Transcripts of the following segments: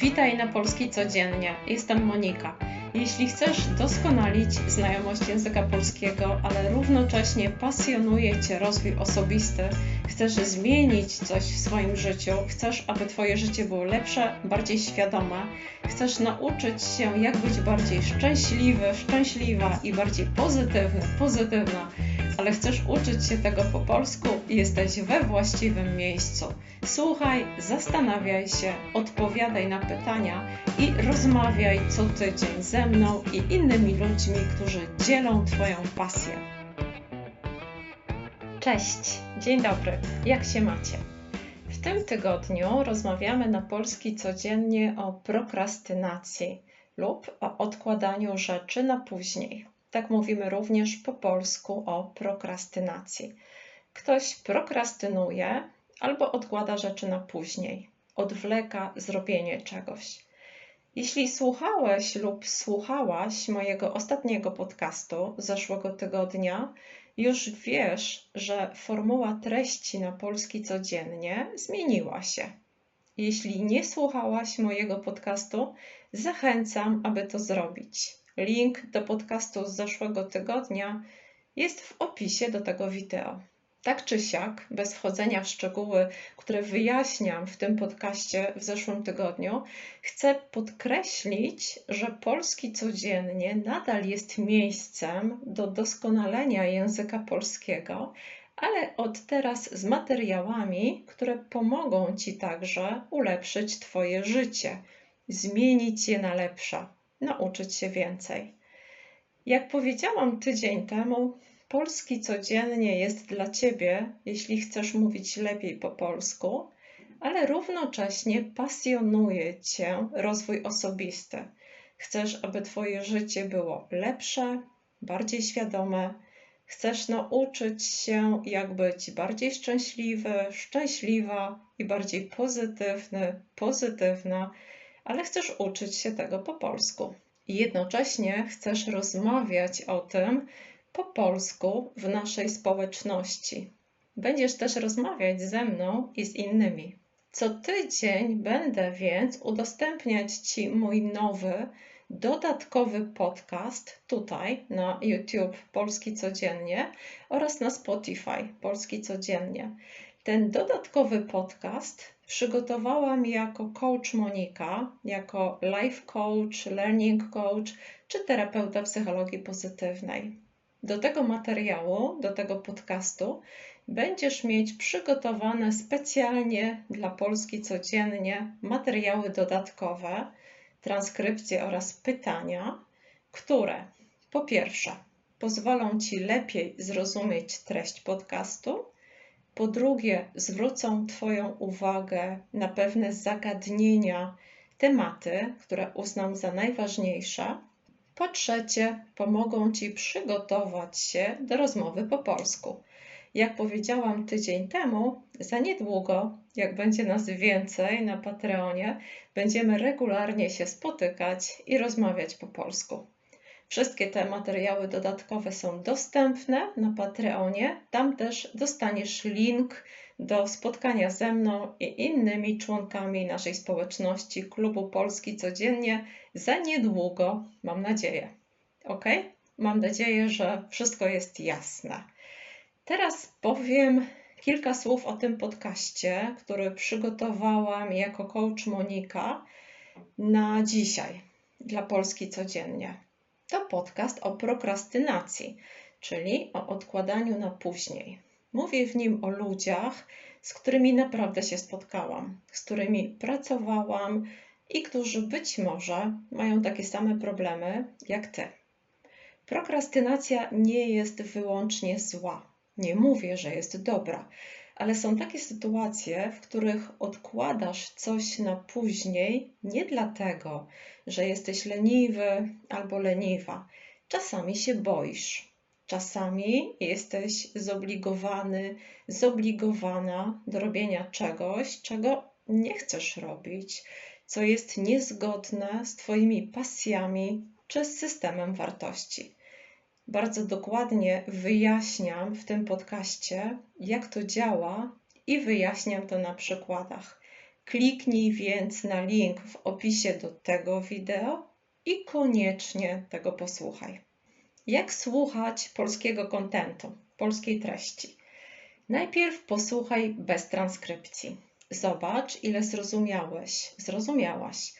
Witaj na Polski Codziennie. Jestem Monika. Jeśli chcesz doskonalić znajomość języka polskiego, ale równocześnie pasjonuje Cię rozwój osobisty, chcesz zmienić coś w swoim życiu, chcesz, aby Twoje życie było lepsze, bardziej świadome, chcesz nauczyć się, jak być bardziej szczęśliwy, szczęśliwa i bardziej pozytywny, pozytywna, ale chcesz uczyć się tego po polsku jesteś we właściwym miejscu. Słuchaj, zastanawiaj się, odpowiadaj na pytania i rozmawiaj co tydzień ze mną i innymi ludźmi, którzy dzielą Twoją pasję. Cześć, dzień dobry, jak się macie? W tym tygodniu rozmawiamy na polski codziennie o prokrastynacji lub o odkładaniu rzeczy na później. Tak mówimy również po polsku o prokrastynacji. Ktoś prokrastynuje albo odkłada rzeczy na później, odwleka zrobienie czegoś. Jeśli słuchałeś lub słuchałaś mojego ostatniego podcastu zeszłego tygodnia, już wiesz, że formuła treści na polski codziennie zmieniła się. Jeśli nie słuchałaś mojego podcastu, zachęcam, aby to zrobić. Link do podcastu z zeszłego tygodnia jest w opisie do tego wideo. Tak czy siak, bez wchodzenia w szczegóły, które wyjaśniam w tym podcaście w zeszłym tygodniu, chcę podkreślić, że polski codziennie nadal jest miejscem do doskonalenia języka polskiego, ale od teraz z materiałami, które pomogą Ci także ulepszyć Twoje życie, zmienić je na lepsze, nauczyć się więcej. Jak powiedziałam tydzień temu, Polski codziennie jest dla Ciebie, jeśli chcesz mówić lepiej po polsku, ale równocześnie pasjonuje Cię rozwój osobisty. Chcesz, aby Twoje życie było lepsze, bardziej świadome. Chcesz nauczyć się, jak być bardziej szczęśliwy, szczęśliwa i bardziej pozytywny, pozytywna, ale chcesz uczyć się tego po polsku. I jednocześnie chcesz rozmawiać o tym, po polsku w naszej społeczności. Będziesz też rozmawiać ze mną i z innymi. Co tydzień będę więc udostępniać Ci mój nowy, dodatkowy podcast tutaj na YouTube Polski Codziennie oraz na Spotify Polski Codziennie. Ten dodatkowy podcast przygotowałam jako coach Monika, jako life coach, learning coach czy terapeuta psychologii pozytywnej. Do tego materiału, do tego podcastu będziesz mieć przygotowane specjalnie dla Polski codziennie materiały dodatkowe, transkrypcje oraz pytania, które po pierwsze pozwolą Ci lepiej zrozumieć treść podcastu, po drugie zwrócą Twoją uwagę na pewne zagadnienia, tematy, które uznam za najważniejsze, po trzecie, pomogą Ci przygotować się do rozmowy po polsku. Jak powiedziałam tydzień temu, za niedługo, jak będzie nas więcej na Patreonie, będziemy regularnie się spotykać i rozmawiać po polsku. Wszystkie te materiały dodatkowe są dostępne na Patreonie. Tam też dostaniesz link do spotkania ze mną i innymi członkami naszej społeczności Klubu Polski Codziennie za niedługo, mam nadzieję. Ok? Mam nadzieję, że wszystko jest jasne. Teraz powiem kilka słów o tym podcaście, który przygotowałam jako coach Monika na dzisiaj dla Polski Codziennie. To podcast o prokrastynacji, czyli o odkładaniu na później. Mówię w nim o ludziach, z którymi naprawdę się spotkałam, z którymi pracowałam i którzy być może mają takie same problemy jak ty. Prokrastynacja nie jest wyłącznie zła. Nie mówię, że jest dobra, ale są takie sytuacje, w których odkładasz coś na później nie dlatego, że jesteś leniwy albo leniwa. Czasami się boisz. Czasami jesteś zobligowany, zobligowana do robienia czegoś, czego nie chcesz robić, co jest niezgodne z Twoimi pasjami czy z systemem wartości. Bardzo dokładnie wyjaśniam w tym podcaście, jak to działa i wyjaśniam to na przykładach. Kliknij więc na link w opisie do tego wideo i koniecznie tego posłuchaj. Jak słuchać polskiego kontentu, polskiej treści? Najpierw posłuchaj bez transkrypcji. Zobacz, ile zrozumiałeś, zrozumiałaś.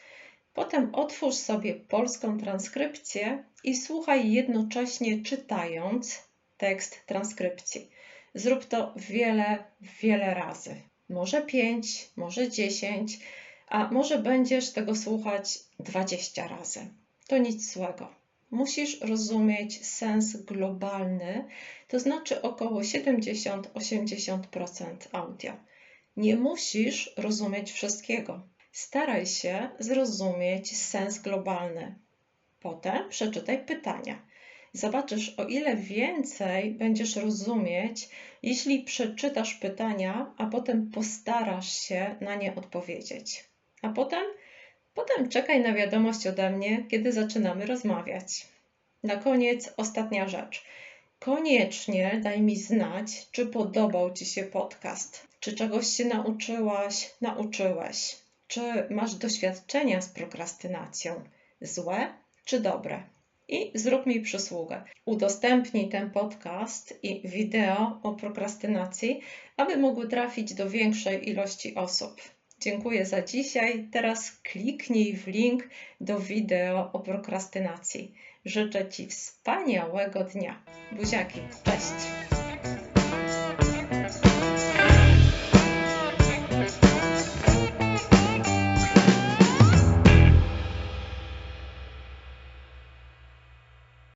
Potem otwórz sobie polską transkrypcję i słuchaj jednocześnie czytając tekst transkrypcji. Zrób to wiele, wiele razy. Może 5, może 10, a może będziesz tego słuchać 20 razy. To nic złego. Musisz rozumieć sens globalny, to znaczy około 70-80% audio. Nie musisz rozumieć wszystkiego. Staraj się zrozumieć sens globalny. Potem przeczytaj pytania. Zobaczysz, o ile więcej będziesz rozumieć, jeśli przeczytasz pytania, a potem postarasz się na nie odpowiedzieć. A potem, potem czekaj na wiadomość ode mnie, kiedy zaczynamy rozmawiać. Na koniec ostatnia rzecz. Koniecznie daj mi znać, czy podobał Ci się podcast, czy czegoś się nauczyłaś, nauczyłeś, czy masz doświadczenia z prokrastynacją, złe czy dobre. I zrób mi przysługę. Udostępnij ten podcast i wideo o prokrastynacji, aby mogły trafić do większej ilości osób. Dziękuję za dzisiaj. Teraz kliknij w link do wideo o prokrastynacji. Życzę Ci wspaniałego dnia. Buziaki, cześć!